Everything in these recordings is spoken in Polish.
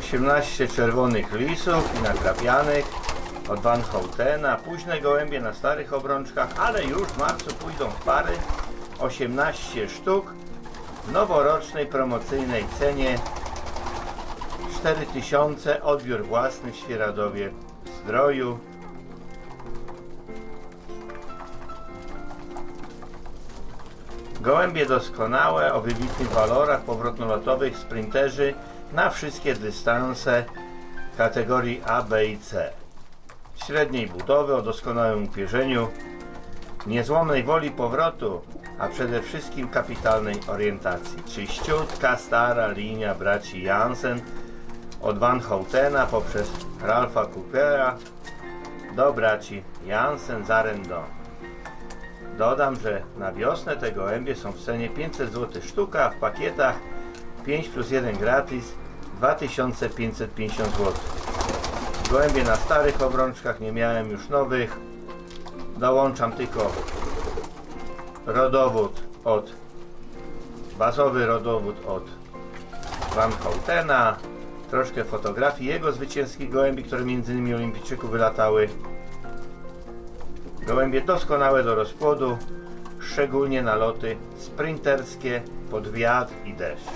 18 czerwonych lisów i nakrapianych od Van Houtena. Późne gołębie na starych obrączkach, ale już w marcu pójdą w pary. 18 sztuk w noworocznej promocyjnej cenie 4000 odbiór własny w Świeradowie Zdroju. Gołębie doskonałe o wybitnych walorach powrotnolotowych sprinterzy na wszystkie dystanse kategorii A, B i C. Średniej budowy o doskonałym upierzeniu, niezłomnej woli powrotu, a przede wszystkim kapitalnej orientacji. Czyściutka, stara linia braci Jansen od Van Houtena poprzez Ralfa Coopera do braci Jansen z Arendon. Dodam, że na wiosnę te gołębie są w cenie 500 zł sztuka, a w pakietach 5 plus 1 gratis 2550 zł. Gołębie na starych obrączkach, nie miałem już nowych. Dołączam tylko rodowód od bazowy rodowód od Van Houtena, troszkę fotografii jego zwycięskich gołębi, które między innymi olimpijczyków wylatały. Gołębie doskonałe do rozpłodu, szczególnie na loty sprinterskie pod wiatr i deszcz.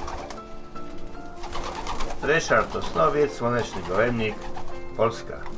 Ryszard Osnowiec, Słoneczny Gołębnik, Polska.